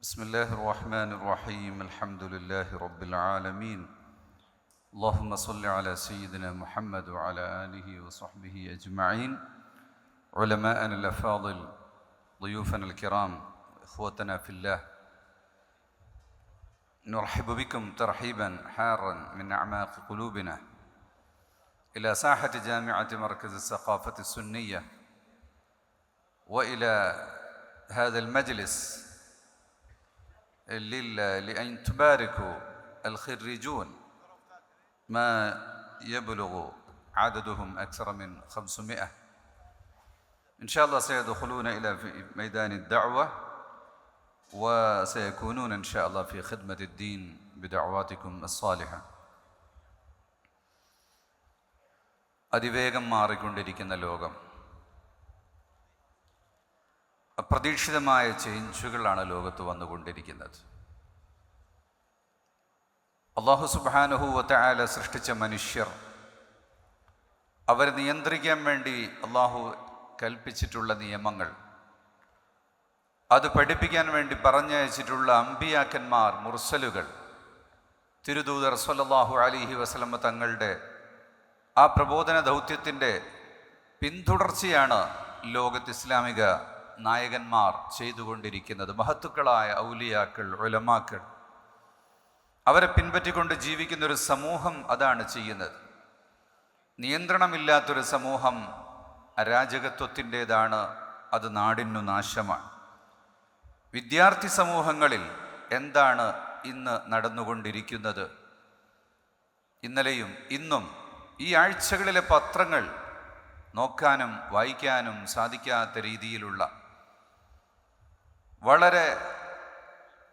بسم الله الرحمن الرحيم الحمد لله رب العالمين. اللهم صل على سيدنا محمد وعلى آله وصحبه أجمعين. علماءنا الأفاضل ضيوفنا الكرام إخوتنا في الله. نرحب بكم ترحيبا حارا من أعماق قلوبنا. إلى ساحة جامعة مركز الثقافة السنية. وإلى هذا المجلس لأن تباركوا الخريجون ما يبلغ عددهم أكثر من 500 إن شاء الله سيدخلون إلى في ميدان الدعوة وسيكونون إن شاء الله في خدمة الدين بدعواتكم الصالحة അതിവേഗം മാറിക്കൊണ്ടിരിക്കുന്ന ലോകം അപ്രതീക്ഷിതമായ ചേഞ്ചുകളാണ് ലോകത്ത് വന്നുകൊണ്ടിരിക്കുന്നത്. അള്ളാഹു സുബാനുഹൂവത്തായാല സൃഷ്ടിച്ച മനുഷ്യർ അവരെ നിയന്ത്രിക്കാൻ വേണ്ടി അള്ളാഹു കൽപ്പിച്ചിട്ടുള്ള നിയമങ്ങൾ അത് പഠിപ്പിക്കാൻ വേണ്ടി പറഞ്ഞയച്ചിട്ടുള്ള അമ്പിയാക്കന്മാർ മുർസലുകൾ തിരുദൂതർ സല്ലാഹു അലിഹി വസലമ തങ്ങളുടെ ആ പ്രബോധന ദൗത്യത്തിന്റെ പിന്തുടർച്ചയാണ് ലോകത്ത് ഇസ്ലാമിക നായകന്മാർ ചെയ്തുകൊണ്ടിരിക്കുന്നത് മഹത്തുക്കളായ ഔലിയാക്കൾ ഒലമാക്കൾ അവരെ പിൻപറ്റിക്കൊണ്ട് ജീവിക്കുന്ന ഒരു സമൂഹം അതാണ് ചെയ്യുന്നത്. നിയന്ത്രണമില്ലാത്തൊരു സമൂഹം അരാജകത്വത്തിന്റേതാണ് അത് നാടിനു നാശമാണ്. വിദ്യാർത്ഥി സമൂഹങ്ങളിൽ എന്താണ് ഇന്ന് നടന്നുകൊണ്ടിരിക്കുന്നത്? ഇന്നലെയും ഇന്നും ഈ ആഴ്ചകളിലെ പത്രങ്ങൾ നോക്കാനും വായിക്കാനും സാധിക്കാത്ത രീതിയിലുള്ള വളരെ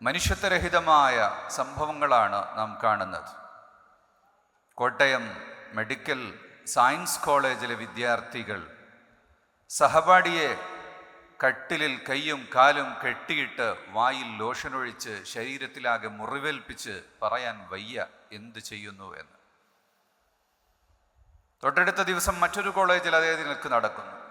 മനുഷ്യത്വരഹിതമായ സംഭവങ്ങളാണ് നാം കാണുന്നത്. കോട്ടയം മെഡിക്കൽ സയൻസ് കോളേജിലെ വിദ്യാർത്ഥികൾ സഹപാഠിയെ കട്ടിലിൽ കൈയും കാലും കെട്ടിയിട്ട് വായിൽ ലോഷനൊഴിച്ച് ശരീരത്തിലാകെ മുറിവേൽപ്പിച്ച് പറയാൻ വയ്യ എന്ത് ചെയ്യുന്നു എന്ന്. തൊട്ടടുത്ത ദിവസം മറ്റൊരു കോളേജിൽ അതേ നിലയ്ക്ക് നടക്കുന്നു.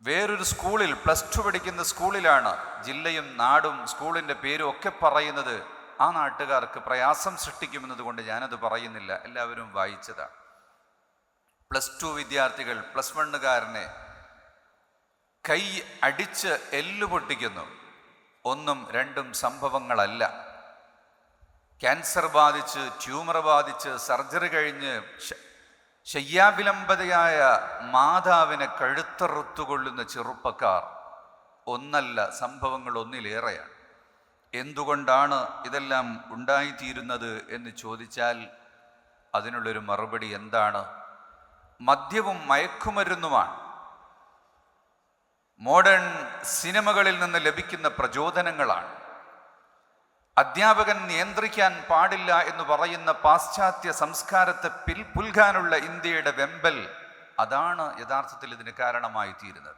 വേറൊരു സ്കൂളിൽ പ്ലസ് ടു പഠിക്കുന്ന സ്കൂളിലാണ് ജില്ലയും നാടും സ്കൂളിന്റെ പേരും ഒക്കെ പറയുന്നത്. ആ നാട്ടുകാർക്ക് പ്രയാസം സൃഷ്ടിക്കുമെന്നതുകൊണ്ട് ഞാനത് പറയുന്നില്ല. എല്ലാവരും വായിച്ചതാണ് പ്ലസ് ടു വിദ്യാർത്ഥികൾ പ്ലസ് വണ്ണുകാരനെ കൈ അടിച്ച് എല്ലു പൊട്ടിക്കുന്നു. ഒന്നും രണ്ടും സംഭവങ്ങളല്ല. ക്യാൻസർ ബാധിച്ച് ട്യൂമർ ബാധിച്ച് സർജറി കഴിഞ്ഞ് ശയ്യാവിലംബതയായ മാതാവിനെ കഴുത്തറുത്തുകൊള്ളുന്ന ചെറുപ്പക്കാർ ഒന്നല്ല സംഭവങ്ങൾ ഒന്നിലേറെയാണ്. എന്തുകൊണ്ടാണ് ഇതെല്ലാം ഉണ്ടായിത്തീരുന്നത് എന്ന് ചോദിച്ചാൽ അതിനുള്ളൊരു മറുപടി എന്താണ്? മദ്യവും മയക്കുമരുന്നുമാണ്. മോഡേൺ സിനിമകളിൽ നിന്ന് ലഭിക്കുന്ന പ്രചോദനങ്ങളാണ്. അധ്യാപകൻ നിയന്ത്രിക്കാൻ പാടില്ല എന്ന് പറയുന്ന പാശ്ചാത്യ സംസ്കാരത്തെ പിൽ പുൽകാനുള്ള ഇന്ത്യയുടെ വെമ്പൽ അതാണ് യഥാർത്ഥത്തിൽ ഇതിന് കാരണമായി തീരുന്നത്.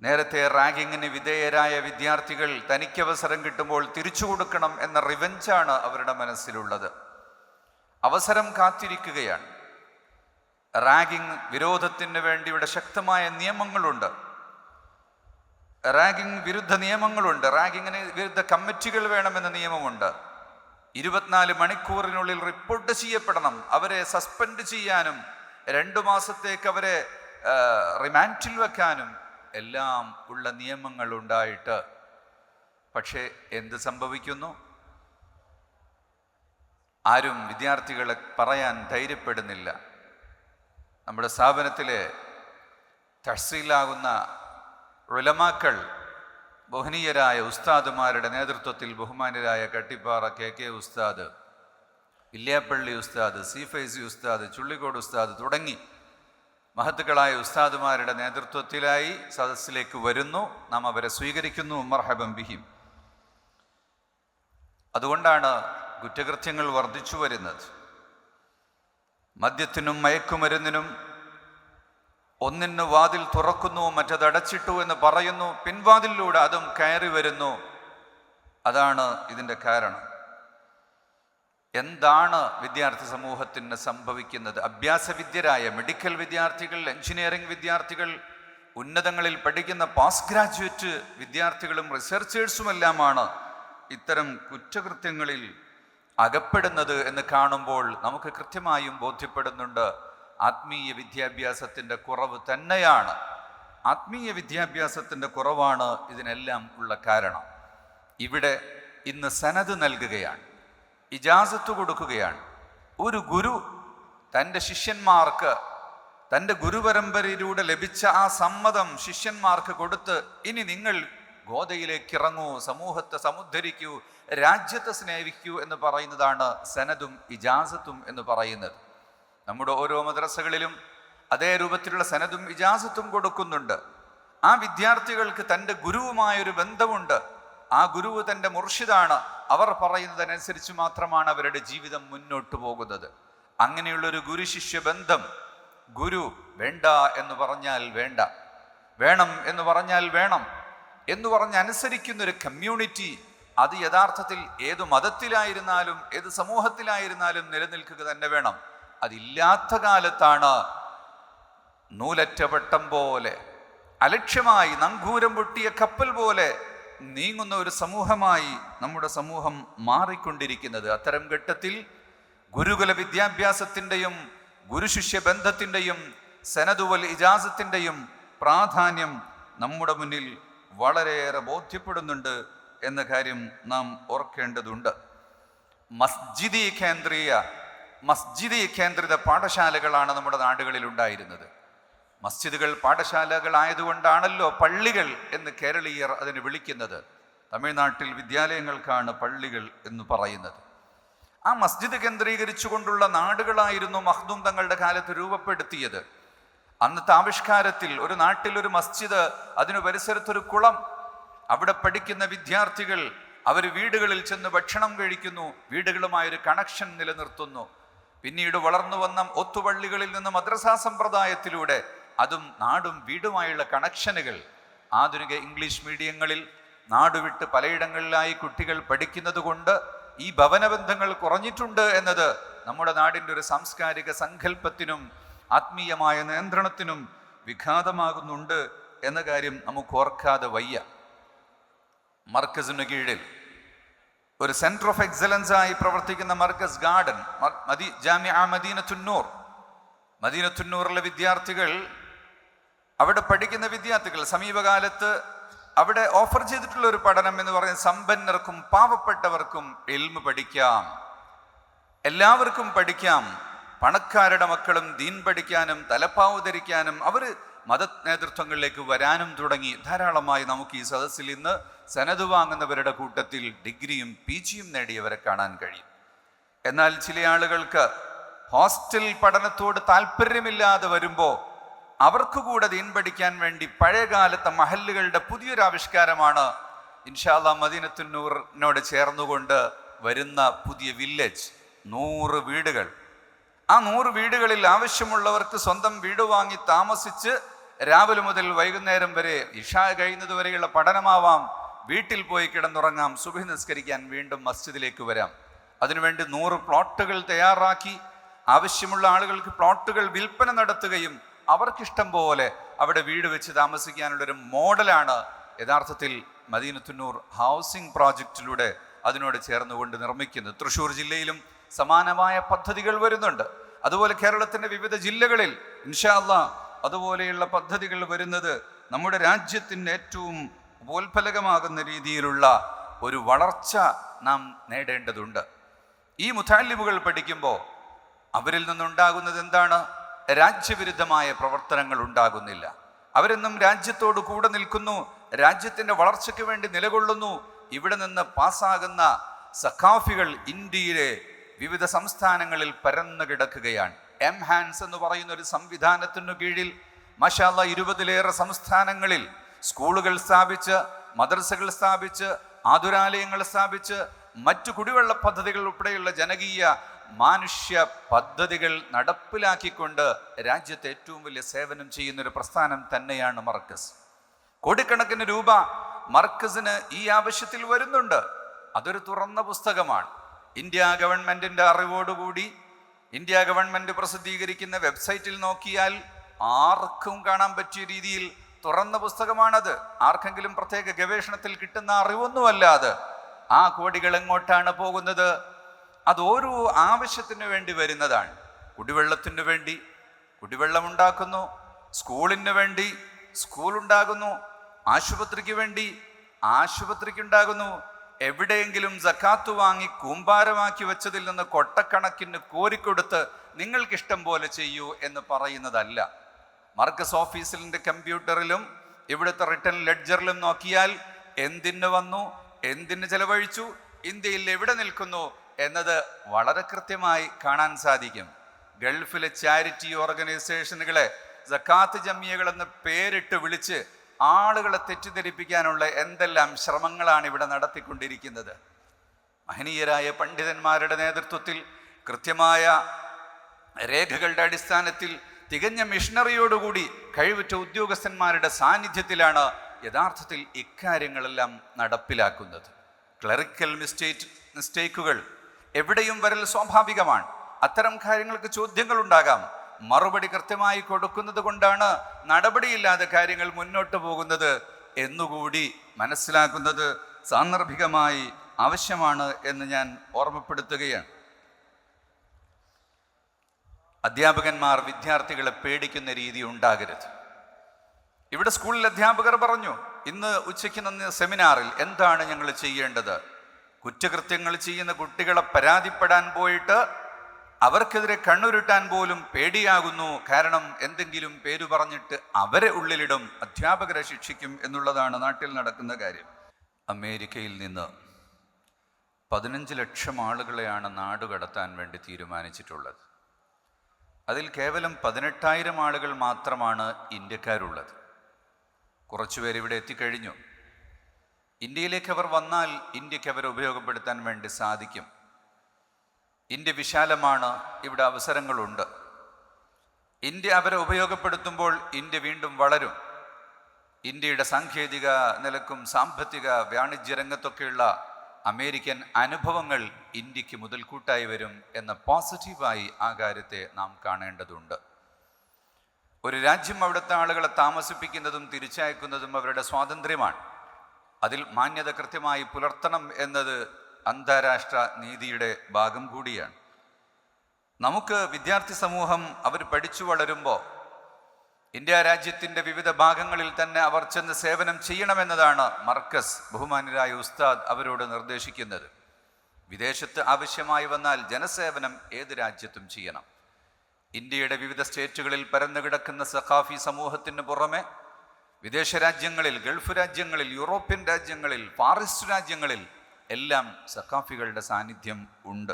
നേരത്തെ റാഗിങ്ങിന് വിധേയരായ വിദ്യാർത്ഥികൾ തനിക്കവസരം കിട്ടുമ്പോൾ തിരിച്ചു കൊടുക്കണം എന്ന റിവെഞ്ചാണ് അവരുടെ മനസ്സിലുള്ളത്. അവസരം കാത്തിരിക്കുകയാണ്. റാഗിംഗ് വിരോധത്തിന് വേണ്ടിയുടെ ശക്തമായ നിയമങ്ങളുണ്ട്. റാഗിംഗ് വിരുദ്ധ നിയമങ്ങളുണ്ട്. റാഗിങ്ങിന് വിരുദ്ധ കമ്മിറ്റികൾ വേണമെന്ന നിയമമുണ്ട്. ഇരുപത്തിനാല് മണിക്കൂറിനുള്ളിൽ റിപ്പോർട്ട് ചെയ്യപ്പെടണം. അവരെ സസ്പെൻഡ് ചെയ്യാനും രണ്ടു മാസത്തേക്ക് അവരെ റിമാൻഡിൽ വെക്കാനും എല്ലാം ഉള്ള നിയമങ്ങൾ ഉണ്ടായിട്ട്. പക്ഷേ എന്ത് സംഭവിക്കുന്നു? ആരും വിദ്യാർത്ഥികളെ പറയാൻ ധൈര്യപ്പെടുന്നില്ല. നമ്മുടെ സ്ഥാപനത്തിലെ തഹസീലാകുന്ന ഉലമാക്കൾ ബഹുനീയരായ ഉസ്താദുമാരുടെ നേതൃത്വത്തിൽ ബഹുമാനരായ കട്ടിപ്പാറ കെ കെ ഉസ്താദ് ഇല്ലിയാപ്പള്ളി ഉസ്താദ് സി ഫൈസി ഉസ്താദ് ചുള്ളിക്കോട് ഉസ്താദ് തുടങ്ങി മഹത്തുക്കളായ ഉസ്താദുമാരുടെ നേതൃത്വത്തിലായി സദസ്സിലേക്ക് വരുന്നു. നാം അവരെ സ്വീകരിക്കുന്നു. മർഹബം ബിഹിം. അതുകൊണ്ടാണ് കുറ്റകൃത്യങ്ങൾ വർദ്ധിച്ചു വരുന്നത്. മദ്യത്തിനും മയക്കുമരുന്നിനും ഒന്നിന് വാതിൽ തുറക്കുന്നു മറ്റത് അടച്ചിട്ടു എന്ന് പറയുന്നു. പിൻവാതിലൂടെ അതും കയറി വരുന്നു. അതാണ് ഇതിന്റെ കാരണം. എന്താണ് വിദ്യാർത്ഥി സമൂഹത്തിന് സംഭവിക്കുന്നത്? അഭ്യാസവിദ്യരായ മെഡിക്കൽ വിദ്യാർത്ഥികൾ എഞ്ചിനീയറിംഗ് വിദ്യാർത്ഥികൾ ഉന്നതങ്ങളിൽ പഠിക്കുന്ന പോസ്റ്റ് ഗ്രാജുവേറ്റ് വിദ്യാർത്ഥികളും റിസർച്ചേഴ്സുമെല്ലാമാണ് ഇത്തരം കുറ്റകൃത്യങ്ങളിൽ അകപ്പെടുന്നത് എന്ന് കാണുമ്പോൾ നമുക്ക് കൃത്യമായും ബോധ്യപ്പെടുന്നുണ്ട്. ആത്മീയ വിദ്യാഭ്യാസത്തിന്റെ കുറവ് തന്നെയാണ്. ആത്മീയ വിദ്യാഭ്യാസത്തിന്റെ കുറവാണ് ഇതിനെല്ലാം ഉള്ള കാരണം. ഇവിടെ ഇന്ന് സനത് നൽകുകയാണ്. ഇജാസത്ത് കൊടുക്കുകയാണ്. ഒരു ഗുരു തന്റെ ശിഷ്യന്മാർക്ക് തന്റെ ഗുരുപരമ്പരയിലൂടെ ലഭിച്ച ആ സമ്മതം ശിഷ്യന്മാർക്ക് കൊടുത്ത് ഇനി നിങ്ങൾ ഗോതയിലേക്ക് ഇറങ്ങൂ സമൂഹത്തെ സമുദ്ധരിക്കൂ രാജ്യത്തെ സ്നേഹിക്കൂ എന്ന് പറയുന്നതാണ് സനതും ഇജാസത്തും എന്ന് പറയുന്നത്. നമ്മുടെ ഓരോ മദ്രസകളിലും അതേ രൂപത്തിലുള്ള സനതും ഇജാസത്തും കൊടുക്കുന്നുണ്ട്. ആ വിദ്യാർത്ഥികൾക്ക് തന്റെ ഗുരുവുമായൊരു ബന്ധമുണ്ട്. ആ ഗുരുവ് തന്റെ മുർഷിദാണ്. അവർ പറയുന്നതനുസരിച്ച് മാത്രമാണ് അവരുടെ ജീവിതം മുന്നോട്ട് പോകുന്നത്. അങ്ങനെയുള്ളൊരു ഗുരു ശിഷ്യ ബന്ധം ഗുരു വേണ്ട എന്ന് പറഞ്ഞാൽ വേണ്ട. വേണം എന്ന് പറഞ്ഞാൽ വേണം. എന്ന് പറഞ്ഞ് അനുസരിക്കുന്നൊരു കമ്മ്യൂണിറ്റി അത് യഥാർത്ഥത്തിൽ ഏത് മതത്തിലായിരുന്നാലും ഏത് സമൂഹത്തിലായിരുന്നാലും നിലനിൽക്കുക തന്നെ വേണം. അതില്ലാത്ത കാലത്താണ് നൂലറ്റ വട്ടം പോലെ അലക്ഷ്യമായി നങ്കൂരം പൊട്ടിയ കപ്പൽ പോലെ നീങ്ങുന്ന ഒരു സമൂഹമായി നമ്മുടെ സമൂഹം മാറിക്കൊണ്ടിരിക്കുന്നത്. അത്തരം ഘട്ടത്തിൽ ഗുരുകുല വിദ്യാഭ്യാസത്തിന്റെയും ഗുരുശിഷ്യ ബന്ധത്തിന്റെയും സനതുവൽ ഇജാസത്തിന്റെയും പ്രാധാന്യം നമ്മുടെ മുന്നിൽ വളരെയേറെ ബോധ്യപ്പെടുന്നുണ്ട് എന്ന കാര്യം നാം ഓർക്കേണ്ടതുണ്ട്. മസ്ജിദി കേന്ദ്രീയ മസ്ജിദി കേന്ദ്രിത പാഠശാലകളാണ് നമ്മുടെ നാടുകളിൽ ഉണ്ടായിരുന്നത്. മസ്ജിദുകൾ പാഠശാലകളായതുകൊണ്ടാണല്ലോ പള്ളികൾ എന്ന് കേരളീയർ അതിന് വിളിക്കുന്നത്. തമിഴ്നാട്ടിൽ വിദ്യാലയങ്ങൾക്കാണ് പള്ളികൾ എന്ന് പറയുന്നത്. ആ മസ്ജിദ് കേന്ദ്രീകരിച്ചുകൊണ്ടുള്ള നാടുകളായിരുന്നു മഹ്ദൂം തങ്ങളുടെ കാലത്ത് രൂപപ്പെടുത്തിയത്. അന്നത്തെ ആവിഷ്കാരത്തിൽ ഒരു നാട്ടിൽ ഒരു മസ്ജിദ് അതിനു പരിസരത്തൊരു കുളം അവിടെ പഠിക്കുന്ന വിദ്യാർത്ഥികൾ അവർ വീടുകളിൽ ചെന്ന് ഭക്ഷണം കഴിക്കുന്നു വീടുകളുമായൊരു കണക്ഷൻ നിലനിർത്തുന്നു. പിന്നീട് വളർന്നു വന്ന ഒത്തുപള്ളികളിൽ നിന്ന് മദ്രസാ സമ്പ്രദായത്തിലൂടെ അതും നാടും വീടുമായുള്ള കണക്ഷനുകൾ. ആധുനിക ഇംഗ്ലീഷ് മീഡിയങ്ങളിൽ നാടുവിട്ട് പലയിടങ്ങളിലായി കുട്ടികൾ പഠിക്കുന്നത് കൊണ്ട് ഈ ഭവനബന്ധങ്ങൾ കുറഞ്ഞിട്ടുണ്ട് എന്നത് നമ്മുടെ നാടിന്റെ ഒരു സാംസ്കാരിക സങ്കല്പത്തിനും ആത്മീയമായ നിയന്ത്രണത്തിനും വിഘാതമാകുന്നുണ്ട് എന്ന കാര്യം നമുക്ക് ഓർക്കാതെ വയ്യ. മർക്കസിന് കീഴിൽ ഒരു സെന്റർ ഓഫ് എക്സലൻസ് ആയി പ്രവർത്തിക്കുന്ന മർക്കസ് ഗാർഡൻ മദി ജാമ്യ മദീനത്തുന്നൂർ. മദീനത്തുന്നൂറിലെ വിദ്യാർത്ഥികൾ അവിടെ പഠിക്കുന്ന വിദ്യാർത്ഥികൾ സമീപകാലത്ത് അവിടെ ഓഫർ ചെയ്തിട്ടുള്ള ഒരു പഠനം എന്ന് പറയുന്നത് സമ്പന്നർക്കും പാവപ്പെട്ടവർക്കും എൽമ് പഠിക്കാം. എല്ലാവർക്കും പഠിക്കാം. പണക്കാരുടെ മക്കളും ദീൻ പഠിക്കാനും തലപ്പാവ് ധരിക്കാനും അവർ മത നേതൃത്വങ്ങളിലേക്ക് വരാനും തുടങ്ങി. ധാരാളമായി നമുക്ക് ഈ സദസ്സിൽ ഇന്ന് സനത് വാങ്ങുന്നവരുടെ കൂട്ടത്തിൽ ഡിഗ്രിയും പി ജിയും നേടിയവരെ കാണാൻ കഴിയും. എന്നാൽ ചില ആളുകൾക്ക് ഹോസ്റ്റൽ പഠനത്തോട് താല്പര്യമില്ലാതെ വരുമ്പോൾ അവർക്ക് കൂടെ ദീൻ പഠിക്കാൻ വേണ്ടി പഴയകാലത്തെ മഹല്ലുകളുടെ പുതിയൊരു ആവിഷ്കാരമാണ് ഇൻഷാല്ല മദീനത്തുന്നൂറിനോട് ചേർന്നുകൊണ്ട് വരുന്ന പുതിയ വില്ലേജ്. നൂറ് വീടുകൾ. ആ നൂറ് വീടുകളിൽ ആവശ്യമുള്ളവർക്ക് സ്വന്തം വീട് വാങ്ങി താമസിച്ച് രാവിലെ മുതൽ വൈകുന്നേരം വരെ ഇഷ കഴിയുന്നത് വരെയുള്ള പഠനമാവാം. വീട്ടിൽ പോയി കിടന്നുറങ്ങാം. സുഭി നിസ്കരിക്കാൻ വീണ്ടും മസ്ജിദിലേക്ക് വരാം. അതിനുവേണ്ടി നൂറ് പ്ലോട്ടുകൾ തയ്യാറാക്കി. ആവശ്യമുള്ള ആളുകൾക്ക് പ്ലോട്ടുകൾ വിൽപ്പന നടത്തുകയും അവർക്കിഷ്ടം പോലെ അവിടെ വീട് വെച്ച് താമസിക്കാനുള്ളൊരു മോഡലാണ് യഥാർത്ഥത്തിൽ മദീനത്തുന്നൂർ ഹൗസിംഗ് പ്രോജക്റ്റിലൂടെ അതിനോട് ചേർന്നുകൊണ്ട് നിർമ്മിക്കുന്നത്. തൃശ്ശൂർ ജില്ലയിലും സമാനമായ പദ്ധതികൾ വരുന്നുണ്ട്. അതുപോലെ കേരളത്തിന്റെ വിവിധ ജില്ലകളിൽ ഇൻഷാല്ല അതുപോലെയുള്ള പദ്ധതികൾ വരുന്നത് നമ്മുടെ രാജ്യത്തിന്റെ ഏറ്റവും ഉപോത്ഫലകമാകുന്ന രീതിയിലുള്ള ഒരു വളർച്ച നാം നേടേണ്ടതുണ്ട്. ഈ മുതാലിമുകൾ പഠിക്കുമ്പോൾ അവരിൽ നിന്നുണ്ടാകുന്നത് എന്താണ്? രാജ്യവിരുദ്ധമായ പ്രവർത്തനങ്ങൾ ഉണ്ടാകുന്നില്ല. അവരെന്നും രാജ്യത്തോട് കൂടെ നിൽക്കുന്നു രാജ്യത്തിന്റെ വളർച്ചയ്ക്ക് വേണ്ടി നിലകൊള്ളുന്നു. ഇവിടെ നിന്ന് പാസ്സാകുന്ന സഖാഫികൾ ഇന്ത്യയിലെ വിവിധ സംസ്ഥാനങ്ങളിൽ പരന്നു കിടക്കുകയാണ്. എം ഹാൻസ് എന്ന് പറയുന്ന ഒരു സംവിധാനത്തിനു കീഴിൽ മഷാല്ല ഇരുപതിലേറെ സംസ്ഥാനങ്ങളിൽ സ്കൂളുകൾ സ്ഥാപിച്ച് മദ്രസകൾ സ്ഥാപിച്ച് ആതുരാലയങ്ങൾ സ്ഥാപിച്ച് മറ്റു കുടിവെള്ള പദ്ധതികൾ ഉൾപ്പെടെയുള്ള ജനകീയ മാനുഷ്യ പദ്ധതികൾ നടപ്പിലാക്കിക്കൊണ്ട് രാജ്യത്തെ ഏറ്റവും വലിയ സേവനം ചെയ്യുന്ന ഒരു പ്രസ്ഥാനം തന്നെയാണ് മർക്കസ്. കോടിക്കണക്കിന് രൂപ മർക്കസിന് ഈ ആവശ്യത്തിൽ വരുന്നുണ്ട്. അതൊരു തുറന്ന പുസ്തകമാണ്. ഇന്ത്യ ഗവൺമെന്റിന്റെ അറിവോടുകൂടി ഇന്ത്യ ഗവൺമെന്റ് പ്രസിദ്ധീകരിക്കുന്ന വെബ്സൈറ്റിൽ നോക്കിയാൽ ആർക്കും കാണാൻ പറ്റിയ രീതിയിൽ തുറന്ന പുസ്തകമാണത്. ആർക്കെങ്കിലും പ്രത്യേക ഗവേഷണത്തിൽ കിട്ടുന്ന അറിവൊന്നുമല്ല അത്. ആ കോടികൾ എങ്ങോട്ടാണ് പോകുന്നത്? അത് ഓരോ ആവശ്യത്തിന് വേണ്ടി വരുന്നതാണ്. കുടിവെള്ളത്തിന് വേണ്ടി കുടിവെള്ളം ഉണ്ടാക്കുന്നു സ്കൂളിന് വേണ്ടി സ്കൂൾ ഉണ്ടാകുന്നു ആശുപത്രിക്ക് വേണ്ടി ആശുപത്രിക്ക് ഉണ്ടാകുന്നു എവിടെയെങ്കിലും സക്കാത്ത് വാങ്ങി കൂമ്പാരമാക്കി വെച്ചതിൽ നിന്ന് കൊട്ടക്കണക്കിന് കോരിക്കൊടുത്ത് നിങ്ങൾക്കിഷ്ടം പോലെ ചെയ്യൂ എന്ന് പറയുന്നതല്ല. മർക്കസ് ഓഫീസിലിന്റെ കമ്പ്യൂട്ടറിലും ഇവിടുത്തെ റിട്ടേൺ ലെഡ്ജറിലും നോക്കിയാൽ എന്തിന് വന്നു എന്തിന് ചെലവഴിച്ചു ഇന്ത്യയിൽ എവിടെ നിൽക്കുന്നു എന്നത് വളരെ കൃത്യമായി കാണാൻ സാധിക്കും. ഗൾഫിലെ ചാരിറ്റി ഓർഗനൈസേഷനുകളെ ജക്കാത്ത് ജമിയകൾ എന്ന് പേരിട്ട് വിളിച്ച് ആളുകളെ തെറ്റിദ്ധരിപ്പിക്കാനുള്ള എന്തെല്ലാം ശ്രമങ്ങളാണ് ഇവിടെ നടത്തിക്കൊണ്ടിരിക്കുന്നത്? മഹനീയരായ പണ്ഡിതന്മാരുടെ നേതൃത്വത്തിൽ കൃത്യമായ രേഖകളുടെ അടിസ്ഥാനത്തിൽ തികഞ്ഞ മിഷണറിയോടുകൂടി കഴിവുറ്റ ഉദ്യോഗസ്ഥന്മാരുടെ സാന്നിധ്യത്തിലാണ് യഥാർത്ഥത്തിൽ ഇക്കാര്യങ്ങളെല്ലാം നടപ്പിലാക്കുന്നത്. ക്ലറിക്കൽ മിസ്റ്റേറ്റ് മിസ്റ്റേക്കുകൾ എവിടെയും വരൽ സ്വാഭാവികമാണ്. അത്തരം കാര്യങ്ങൾക്ക് ചോദ്യങ്ങൾ ഉണ്ടാകാം മറുപടി കൃത്യമായി കൊടുക്കുന്നത് കൊണ്ടാണ് നടപടിയില്ലാതെ കാര്യങ്ങൾ മുന്നോട്ട് പോകുന്നത് എന്നുകൂടി മനസ്സിലാക്കുന്നത് സാന്ദർഭികമായി ആവശ്യമാണ് എന്ന് ഞാൻ ഓർമ്മപ്പെടുത്തുകയാണ്. അധ്യാപകന്മാർ വിദ്യാർത്ഥികളെ പേടിക്കുന്ന രീതി ഉണ്ടാകരുത്. ഇവിടെ സ്കൂളിൽ അധ്യാപകർ പറഞ്ഞു ഇന്ന് ഉച്ചയ്ക്ക് നിന്ന സെമിനാറിൽ എന്താണ് ഞങ്ങൾ ചെയ്യേണ്ടത്? കുറ്റകൃത്യങ്ങൾ ചെയ്യുന്ന കുട്ടികളെ പരാതിപ്പെടാൻ പോയിട്ട് അവർക്കെതിരെ കണ്ണുരുട്ടാൻ പോലും പേടിയാകുന്നു. കാരണം എന്തെങ്കിലും പേര് പറഞ്ഞിട്ട് അവരെ ഉള്ളിലിടും. അധ്യാപകരെ ശിക്ഷിക്കും എന്നുള്ളതാണ് നാട്ടിൽ നടക്കുന്ന കാര്യം. അമേരിക്കയിൽ നിന്ന് പതിനഞ്ച് ലക്ഷം ആളുകളെയാണ് നാട് കടത്താൻ വേണ്ടി തീരുമാനിച്ചിട്ടുള്ളത്. അതിൽ കേവലം പതിനെട്ടായിരം ആളുകൾ മാത്രമാണ് ഇന്ത്യക്കാരുള്ളത്. കുറച്ചുപേർ ഇവിടെ എത്തിക്കഴിഞ്ഞു. ഇന്ത്യയിലേക്ക് അവർ വന്നാൽ ഇന്ത്യയ്ക്ക് അവരെ ഉപയോഗപ്പെടുത്താൻ വേണ്ടി സാധിക്കും. ഇന്ത്യ വിശാലമാണ് ഇവിടെ അവസരങ്ങളുണ്ട്. ഇന്ത്യ അവരെ ഉപയോഗപ്പെടുത്തുമ്പോൾ ഇന്ത്യ വീണ്ടും വളരും. ഇന്ത്യയുടെ സാങ്കേതിക നിലക്കും സാമ്പത്തിക വാണിജ്യ രംഗത്തൊക്കെയുള്ള അമേരിക്കൻ അനുഭവങ്ങൾ ഇന്ത്യയ്ക്ക് മുതൽക്കൂട്ടായി വരും എന്ന പോസിറ്റീവായി ആ കാര്യത്തെ നാം കാണേണ്ടതുണ്ട്. ഒരു രാജ്യം അവിടുത്തെ ആളുകളെ താമസിപ്പിക്കുന്നതും തിരിച്ചയക്കുന്നതും അവരുടെ സ്വാതന്ത്ര്യമാണ്. അതിൽ മാന്യത കൃത്യമായി പുലർത്തണം എന്നത് അന്താരാഷ്ട്ര നീതിയുടെ ഭാഗം കൂടിയാണ്. നമുക്ക് വിദ്യാർത്ഥി സമൂഹം അവർ പഠിച്ചു വളരുമ്പോൾ ഇന്ത്യ രാജ്യത്തിന്റെ വിവിധ ഭാഗങ്ങളിൽ തന്നെ അവർ ചെന്ന് സേവനം ചെയ്യണമെന്നതാണ് മർക്കസ് ബഹുമാനരായ ഉസ്താദ് അവരോട് നിർദ്ദേശിക്കുന്നത്. വിദേശത്ത് ആവശ്യമായി വന്നാൽ ജനസേവനം ഏത് രാജ്യത്തും ചെയ്യണം. ഇന്ത്യയുടെ വിവിധ സ്റ്റേറ്റുകളിൽ പരന്നു കിടക്കുന്ന സഖാഫി സമൂഹത്തിന് പുറമെ വിദേശ രാജ്യങ്ങളിൽ ഗൾഫ് രാജ്യങ്ങളിൽ യൂറോപ്യൻ രാജ്യങ്ങളിൽ ഫാറിസ്റ്റ് രാജ്യങ്ങളിൽ എല്ലാം സഖാഫികളുടെ സാന്നിധ്യം ഉണ്ട്.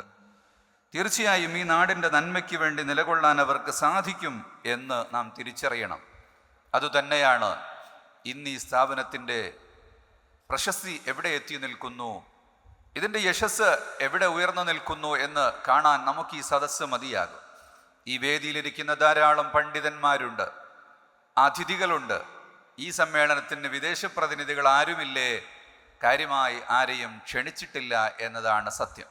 തീർച്ചയായും ഈ നാടിന്റെ നന്മയ്ക്ക് വേണ്ടി നിലകൊള്ളാൻ അവർക്ക് സാധിക്കും എന്ന് നാം തിരിച്ചറിയണം. അതുതന്നെയാണ് ഇന്ന് ഈ സ്ഥാപനത്തിന്റെ പ്രശസ്തി എവിടെ എത്തി നിൽക്കുന്നു ഇതിന്റെ യശസ് എവിടെ ഉയർന്നു നിൽക്കുന്നു എന്ന് കാണാൻ നമുക്ക് ഈ സദസ്സ് മതിയാകും. ഈ വേദിയിലിരിക്കുന്ന ധാരാളം പണ്ഡിതന്മാരുണ്ട് അതിഥികളുണ്ട്. ഈ സമ്മേളനത്തിന് വിദേശ പ്രതിനിധികൾ ആരുമില്ലേ? കാര്യമായി ആരെയും ക്ഷണിച്ചിട്ടില്ല എന്നതാണ് സത്യം.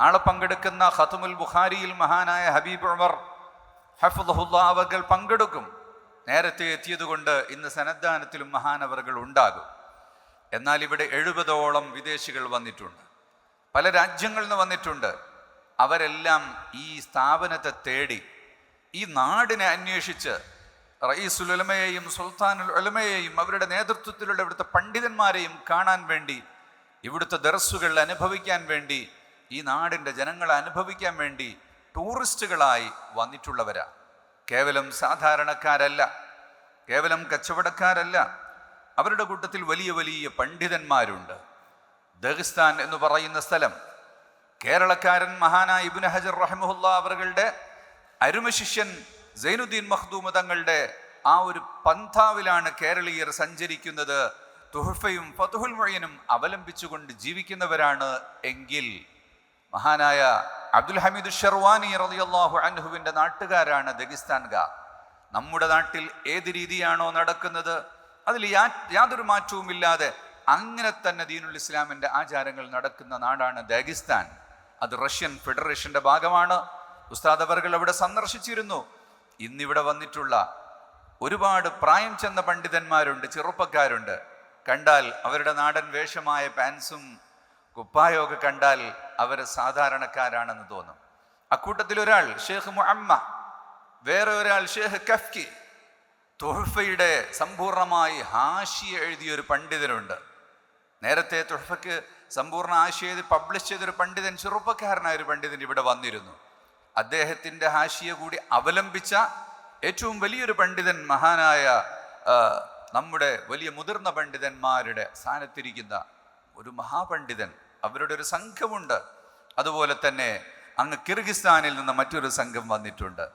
നാളെ പങ്കെടുക്കുന്ന ഖത്തുമുൽ ബുഖാരിയിൽ മഹാനായ ഹബീബ് ഉമർ അവർ പങ്കെടുക്കും. നേരത്തെ എത്തിയതുകൊണ്ട് ഇന്ന് സന്നദ്ധാനത്തിലും മഹാനവറുകൾ ഉണ്ടാകും. എന്നാൽ ഇവിടെ എഴുപതോളം വിദേശികൾ വന്നിട്ടുണ്ട്. പല രാജ്യങ്ങളിൽ നിന്ന് വന്നിട്ടുണ്ട്. അവരെല്ലാം ഈ സ്ഥാപനത്തെ തേടി ഈ നാടിനെ അന്വേഷിച്ച് റയീസുൽ ഉലമയെയും സുൽത്താനുൽ ഉലമയെയും അവരുടെ നേതൃത്വത്തിലുള്ള ഇവിടുത്തെ പണ്ഡിതന്മാരെയും കാണാൻ വേണ്ടി ഇവിടുത്തെ ദർസുകൾ അനുഭവിക്കാൻ വേണ്ടി ഈ നാടിന്റെ ജനങ്ങളെ അനുഭവിക്കാൻ വേണ്ടി ടൂറിസ്റ്റുകളായി വന്നിട്ടുള്ളവരാ. കേവലം സാധാരണക്കാരല്ല കേവലം കച്ചവടക്കാരല്ല. അവരുടെ കൂട്ടത്തിൽ വലിയ വലിയ പണ്ഡിതന്മാരുണ്ട്. ദഹിസ്ഥാൻ എന്ന് പറയുന്ന സ്ഥലം കേരളക്കാരൻ മഹാനായ ഇബിൻ ഹജർ റഹമുല്ല അവരുടെ അരുമശിഷ്യൻ സൈനുദ്ദീൻ മഖ്ദൂമ തങ്ങളുടെ ആ ഒരു പന്ഥാവിലാണ് കേരളീയർ സഞ്ചരിക്കുന്നത്. തുഹഫയും ഫതുഹുൽ മൊഴിയനും അവലംബിച്ചുകൊണ്ട് ജീവിക്കുന്നവരാണ് എങ്കിൽ മഹാനായ അബ്ദുൽ ഹമീദ് ഷെർവാനി റളിയല്ലാഹു അൻഹുവിന്റെ നാട്ടുകാരാണ് ദഗിസ്ഥാൻകാർ നമ്മുടെ നാട്ടിൽ ഏത് രീതിയാണോ നടക്കുന്നത്? അതിൽ യാതൊരു മാറ്റവുമില്ലാതെ അങ്ങനെ തന്നെ ദീനുൽ ഇസ്ലാമിന്റെ ആചാരങ്ങൾ നടക്കുന്ന നാടാണ് ദാഗിസ്ഥാൻ. അത് റഷ്യൻ ഫെഡറേഷന്റെ ഭാഗമാണ്. ഉസ്താദ് അവർകൾ അവിടെ സന്ദർശിച്ചിരുന്നു. ഇന്നിവിടെ വന്നിട്ടുള്ള ഒരുപാട് പ്രായം ചെന്ന പണ്ഡിതന്മാരുണ്ട് ചെറുപ്പക്കാരുണ്ട്. കണ്ടാൽ അവരുടെ നാടൻ വേഷമായ പാൻസും കുപ്പായമൊക്കെ കണ്ടാൽ അവർ സാധാരണക്കാരാണെന്ന് തോന്നും. അക്കൂട്ടത്തിൽ ഒരാൾ ഷേഖ് മുഹമ്മ വേറെ ഒരാൾ ഷേഖ് കഫ്കി. തുഹഫയുടെ സമ്പൂർണമായി ഹാഷി എഴുതിയ ഒരു പണ്ഡിതനുണ്ട്. നേരത്തെ തുഹഫയ്ക്ക് സമ്പൂർണ ആശയം പബ്ലിഷ് ചെയ്തൊരു പണ്ഡിതൻ ചെറുപ്പക്കാരനായ ഒരു പണ്ഡിതൻ ഇവിടെ വന്നിരുന്നു. അദ്ദേഹത്തിന്റെ ഹാഷിയ കൂടി അവലംബിച്ച ഏറ്റവും വലിയൊരു പണ്ഡിതൻ മഹാനായ നമ്മുടെ വലിയ മുതിർന്ന പണ്ഡിതന്മാരുടെ സ്ഥാനത്തിരിക്കുന്ന ഒരു മഹാപണ്ഡിതൻ. അവരുടെ ഒരു സംഘമുണ്ട്. അതുപോലെ തന്നെ അങ്ങ് കിർഗിസ്ഥാനിൽ നിന്ന് മറ്റൊരു സംഘം വന്നിട്ടുണ്ട്.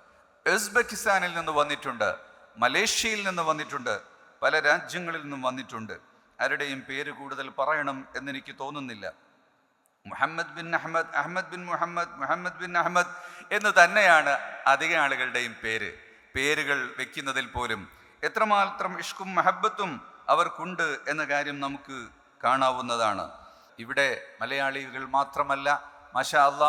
ഉസ്ബെക്കിസ്ഥാനിൽ നിന്ന് വന്നിട്ടുണ്ട്. മലേഷ്യയിൽ നിന്ന് വന്നിട്ടുണ്ട്. പല രാജ്യങ്ങളിൽ നിന്നും വന്നിട്ടുണ്ട്. ആരുടെയും പേര് കൂടുതൽ പറയണം എന്നെനിക്ക് തോന്നുന്നില്ല. മുഹമ്മദ് ബിൻ അഹമ്മദ് അഹമ്മദ് ബിൻ മുഹമ്മദ് മുഹമ്മദ് ബിൻ അഹമ്മദ് എന്ന് തന്നെയാണ് അധിക ആളുകളുടെയും പേര്. പേരുകൾ വെക്കുന്നതിൽ പോലും എത്രമാത്രം ഇഷ്കും മഹബത്തും അവർക്കുണ്ട് എന്ന കാര്യം നമുക്ക് കാണാവുന്നതാണ്. ഇവിടെ മലയാളികൾ മാത്രമല്ല മഷ അല്ല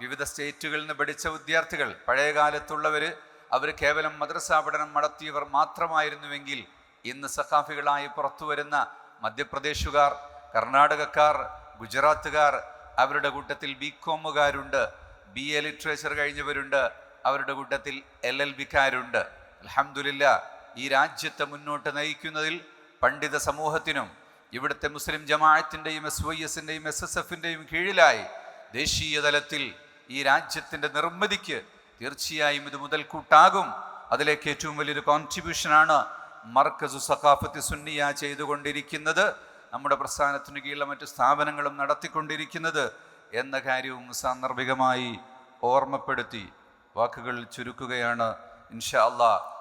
വിവിധ സ്റ്റേറ്റുകളിൽ നിന്ന് പഠിച്ച വിദ്യാർത്ഥികൾ പഴയ കാലത്തുള്ളവർ അവർ കേവലം മദ്രസ പഠനം നടത്തിയവർ മാത്രമായിരുന്നുവെങ്കിൽ ഇന്ന് സഖാഫികളായി പുറത്തു വരുന്ന മധ്യപ്രദേശുകാർ കർണാടകക്കാർ ഗുജറാത്തുകാർ അവരുടെ കൂട്ടത്തിൽ ബി കോമുകാരുണ്ട് ബി എ ലിറ്ററേച്ചർ കഴിഞ്ഞവരുണ്ട്. അവരുടെ കൂട്ടത്തിൽ എൽ എൽ ബിക്കാരുണ്ട്. അലഹമില്ല ഈ രാജ്യത്തെ മുന്നോട്ട് നയിക്കുന്നതിൽ പണ്ഡിത സമൂഹത്തിനും ഇവിടുത്തെ മുസ്ലിം ജമാഅത്തിന്റെയും എസ് വൈ എസിന്റെയും എസ് എസ് എഫിന്റെയും കീഴിലായി ദേശീയ തലത്തിൽ ഈ രാജ്യത്തിന്റെ നിർമ്മിതിക്ക് തീർച്ചയായും ഇത് മുതൽക്കൂട്ടാകും. അതിലേക്ക് ഏറ്റവും വലിയൊരു കോൺട്രിബ്യൂഷനാണ് മർക്കസു സഖാഫത്ത് സുന്നിയ ചെയ്തുകൊണ്ടിരിക്കുന്നത്. നമ്മുടെ പ്രസ്ഥാനത്തിന് കീഴിലെ മറ്റ് സ്ഥാപനങ്ങളും നടത്തിക്കൊണ്ടിരിക്കുന്നത്. എന്ന കാര്യവും സാന്ദർഭികമായി ഓർമ്മപ്പെടുത്തി വാക്കുകൾ ചുരുക്കുകയാണ്. ഇൻഷാ അള്ളാഹ്